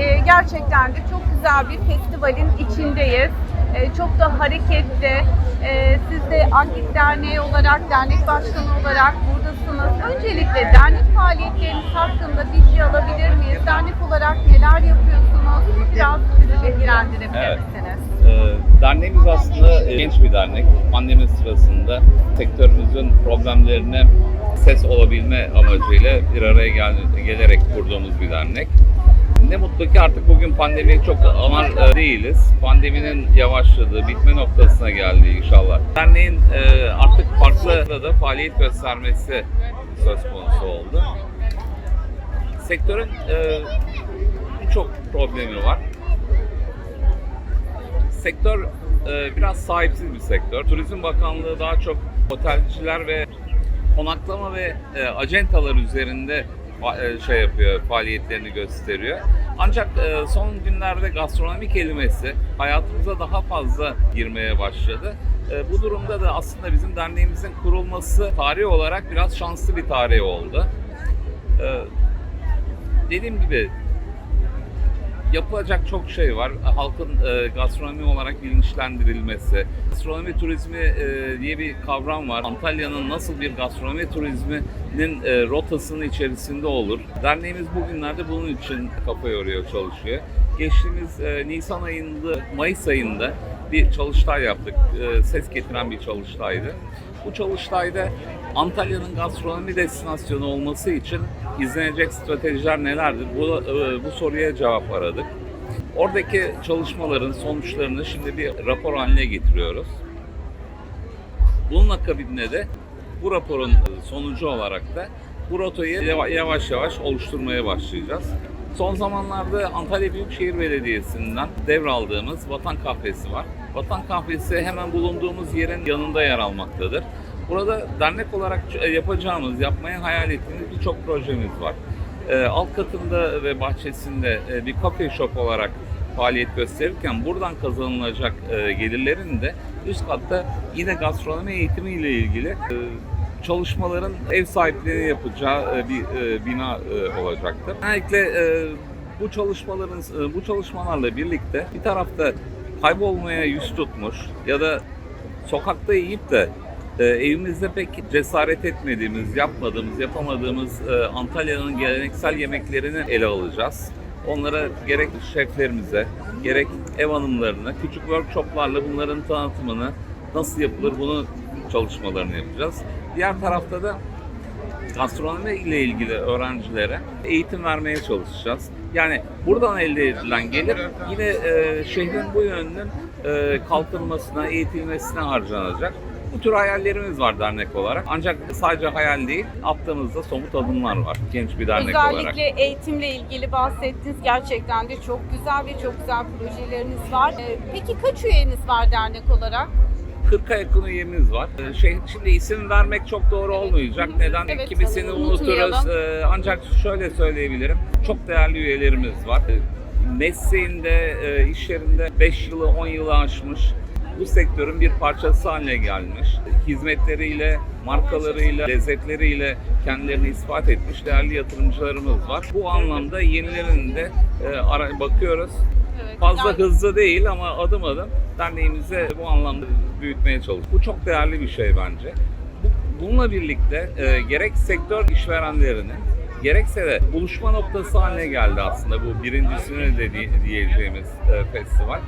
e, gerçekten de çok güzel bir festivalin içindeyiz. E, çok da hareketli. E, siz de Akit Derneği olarak, dernek başkanı olarak buradasınız. Öncelikle dernek faaliyetleriniz hakkında bilgi alabilir miyiz? Dernek olarak neler yapıyorsunuz? Biraz bizi bilgilendirebilir Evet. misiniz? Derneğimiz aslında e, genç bir dernek. Pandemi sırasında sektörümüzün problemlerine ses olabilme amacıyla bir araya gel- gelerek kurduğumuz bir dernek. Ne mutlu ki artık bugün pandemiyi çok anar e, değiliz. Pandeminin yavaşladığı, bitme noktasına geldiği inşallah. Derneğin e, artık farklı da faaliyet göstermesi söz konusu oldu. Sektörün e, birçok problemi var sektör biraz sahipsiz bir sektör. Turizm Bakanlığı daha çok otelciler ve konaklama ve acentalar üzerinde şey yapıyor, faaliyetlerini gösteriyor. Ancak e, son günlerde gastronomi kelimesi hayatımıza daha fazla girmeye başladı. E, bu durumda da aslında bizim derneğimizin kurulması tarihi olarak biraz şanslı bir tarih oldu. E, dediğim gibi yapılacak çok şey var. Halkın e, gastronomi olarak bilinçlendirilmesi, gastronomi turizmi e, diye bir kavram var. Antalya'nın nasıl bir gastronomi turizminin e, rotasının içerisinde olur. Derneğimiz bugünlerde bunun için kafa yoruyor, çalışıyor. Geçtiğimiz e, Nisan ayında, Mayıs ayında bir çalıştay yaptık. E, ses getiren bir çalıştaydı. Bu çalıştayda Antalya'nın gastronomi destinasyonu olması için izlenecek stratejiler nelerdir? Bu, e, bu soruya cevap aradık. Oradaki çalışmaların sonuçlarını şimdi bir rapor haline getiriyoruz. Bunun akabinde de bu raporun sonucu olarak da bu rotayı yava- yavaş yavaş oluşturmaya başlayacağız. Son zamanlarda Antalya Büyükşehir Belediyesi'nden devraldığımız Vatan Kahvesi var. Vatan Kahvesi hemen bulunduğumuz yerin yanında yer almaktadır. Burada dernek olarak yapacağımız, yapmaya hayal ettiğimiz birçok projemiz var. Ee, alt katında ve bahçesinde e, bir cafe shop olarak faaliyet gösterirken buradan kazanılacak e, gelirlerin de üst katta yine gastronomi eğitimi ile ilgili e, çalışmaların ev sahipliğini yapacağı e, bir e, bina e, olacaktır. Özellikle e, bu çalışmaların e, bu çalışmalarla birlikte bir tarafta kaybolmaya yüz tutmuş ya da sokakta yiyip de e, evimizde pek cesaret etmediğimiz, yapmadığımız, yapamadığımız e, Antalya'nın geleneksel yemeklerini ele alacağız. Onlara gerek şeflerimize, gerek ev hanımlarına küçük workshoplarla bunların tanıtımını nasıl yapılır bunu çalışmalarını yapacağız. Diğer tarafta da gastronomi ile ilgili öğrencilere eğitim vermeye çalışacağız. Yani buradan elde edilen gelir yine e, şehrin bu yönünün e, kalkınmasına, eğitilmesine harcanacak. Bu tür hayallerimiz var dernek olarak. Ancak sadece hayal değil, attığımızda somut adımlar var genç bir dernek olarak. Özellikle eğitimle ilgili bahsettiniz. Gerçekten de çok güzel ve çok güzel projeleriniz var. Ee, Peki kaç üyeniz var dernek olarak? 40'a yakın üyemiz var. Şey, şimdi isim vermek çok doğru olmayacak. Neden? Evet, Kimisini unuturuz. Ee, Ancak şöyle söyleyebilirim. Çok değerli üyelerimiz var. Mesleğinde, e, iş yerinde 5 yılı, 10 yılı aşmış. Bu sektörün bir parçası haline gelmiş. Hizmetleriyle, markalarıyla, lezzetleriyle kendilerini ispat etmiş değerli yatırımcılarımız var. Bu anlamda yenilerini de e, bakıyoruz. Evet, Fazla yani- hızlı değil ama adım adım derneğimizi bu anlamda büyütmeye çalışıyoruz. Bu çok değerli bir şey bence. Bu- Bununla birlikte e, gerek sektör işverenlerinin gerekse de buluşma noktası haline geldi aslında bu birincisini de di- diyeceğimiz e, festival.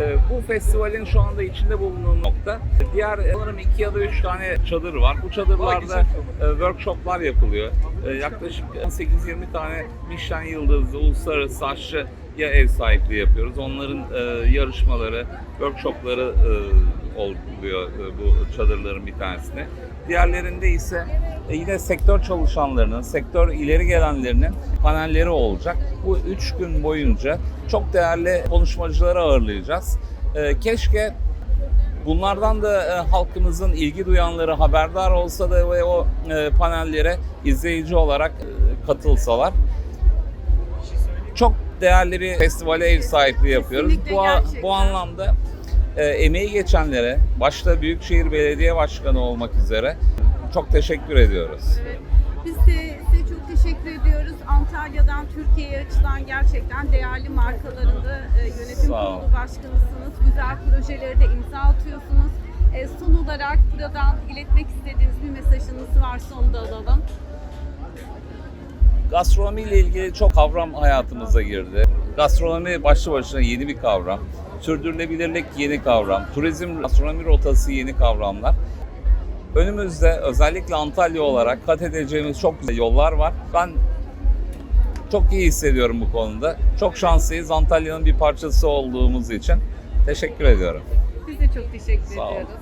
E, bu festivalin şu anda içinde bulunduğu nokta diğer sanırım iki ya da üç tane çadır var. Bu çadırlarda e, workshoplar yapılıyor. E, yaklaşık 18-20 tane Michelin yıldızlı uluslararası aşçı ya ev sahipliği yapıyoruz. Onların e, yarışmaları, workshopları e, oluyor e, bu çadırların bir tanesinde. Diğerlerinde ise e, yine sektör çalışanlarının, sektör ileri gelenlerinin panelleri olacak. Bu üç gün boyunca çok değerli konuşmacıları ağırlayacağız. E, keşke Bunlardan da e, halkımızın ilgi duyanları haberdar olsa da ve o e, panellere izleyici olarak e, katılsalar. Çok değerli bir festivale ev sahipliği yapıyoruz. Kesinlikle, Bu, gerçekten. bu anlamda e, emeği geçenlere, başta Büyükşehir Belediye Başkanı olmak üzere çok teşekkür ediyoruz. Evet. Biz de size çok teşekkür ediyoruz. Antalya'dan Türkiye'ye açılan gerçekten değerli markalarında e, yönetim kurulu başkanısınız. Güzel projeleri de imza atıyorsunuz. E, son olarak buradan iletmek istediğiniz bir mesajınız varsa onu da alalım. Gastronomi ile ilgili çok kavram hayatımıza girdi. Gastronomi başlı başına yeni bir kavram. Sürdürülebilirlik yeni kavram. Turizm, gastronomi rotası yeni kavramlar. Önümüzde özellikle Antalya olarak kat edeceğimiz çok güzel yollar var. Ben çok iyi hissediyorum bu konuda. Çok şanslıyız Antalya'nın bir parçası olduğumuz için. Teşekkür ediyorum. Biz de çok teşekkür Sağ olun. ediyoruz.